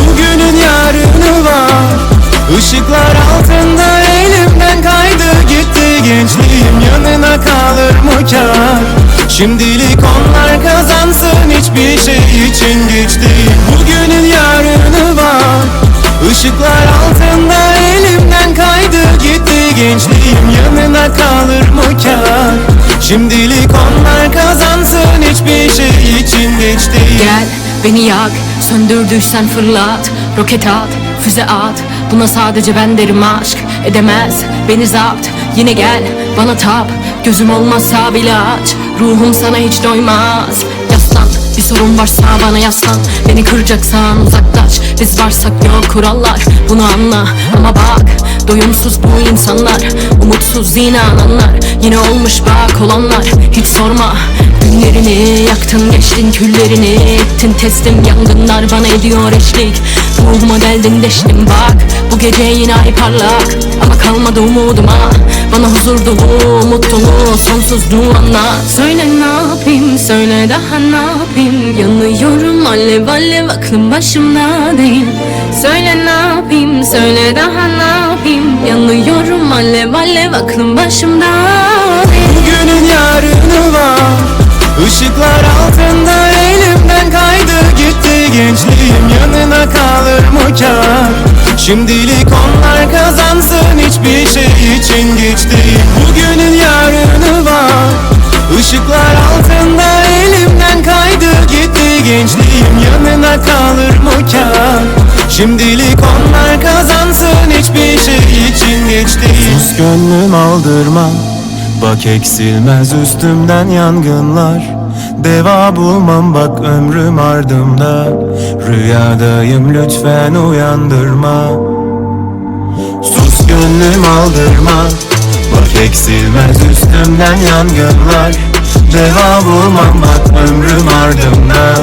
Bugünün yarını var. Işıklar altında elimden kaydı gitti. Gençliğim Yanına kalır mı kar? Şimdilik onlar kazansın hiçbir şey için geç değil Bugünün yarını var. Işıklar altında elimden kaydı gitti. Gençliğim Yanına kalır mı kar? Şimdilik beni yak Söndürdüysen fırlat Roket at füze at. Buna sadece ben derim aşk Edemez. Beni zapt Yine gel bana tap. Gözüm olmazsa bile aç Ruhum sana hiç doymaz. Yaslan bir sorun varsa bana yaslan. Beni kıracaksan uzaklaş Biz varsak yok kurallar Bunu anla ama bak Doyumsuz bu insanlar. Umutsuz inananlar Yine olmuş bak olanlar. Hiç sorma Günlerini yaktın geçtin küllerini Ettin teslim yangınlar bana ediyor eşlik. Ruhuma geldin deştim bak Bu gece yine ay parlak. Ama kalmadı umuduma Bana huzur dolu mutluluğu sonsuzluğu anlat Söyle ne yapayım söyle daha ne yapayım? Yanıyorum alev alev aklım başımda değil. Söyle ne yapayım söyle daha ne yapayım? Yanıyorum alev alev aklım başımda değil Işıklar altında elimden kaydı gitti gençliğim Yanına kalır mı kar? Şimdilik onlar kazansın hiçbir şey için geç değil Bugünün yarını var. Işıklar altında elimden kaydı gitti gençliğim Yanına kalır mı kar? Şimdilik onlar kazansın hiçbir şey için geç değil Sus gönlüm aldırma Bak eksilmez üstümden yangınlar. Deva bulmam bak ömrüm ardımda. Rüyadayım lütfen uyandırma. Sus gönlüm aldırma. Bak eksilmez üstümden yangınlar. Deva bulmam bak ömrüm ardımda.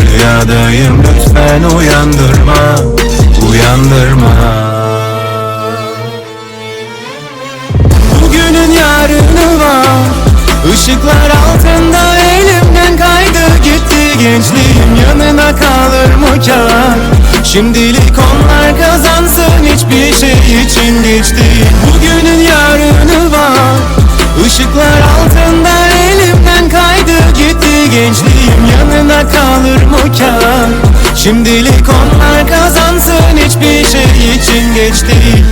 Rüyadayım lütfen uyandırma Işıklar altında elimden kaydı gitti. Gençliğim Yanına kalır mı kar Şimdilik onlar kazansın hiçbir şey için geç değil. Bugünün yarını var. Işıklar altında elimden kaydı gitti. Gençliğim Yanına kalır mı kar Şimdilik onlar kazansın hiçbir şey için geç değil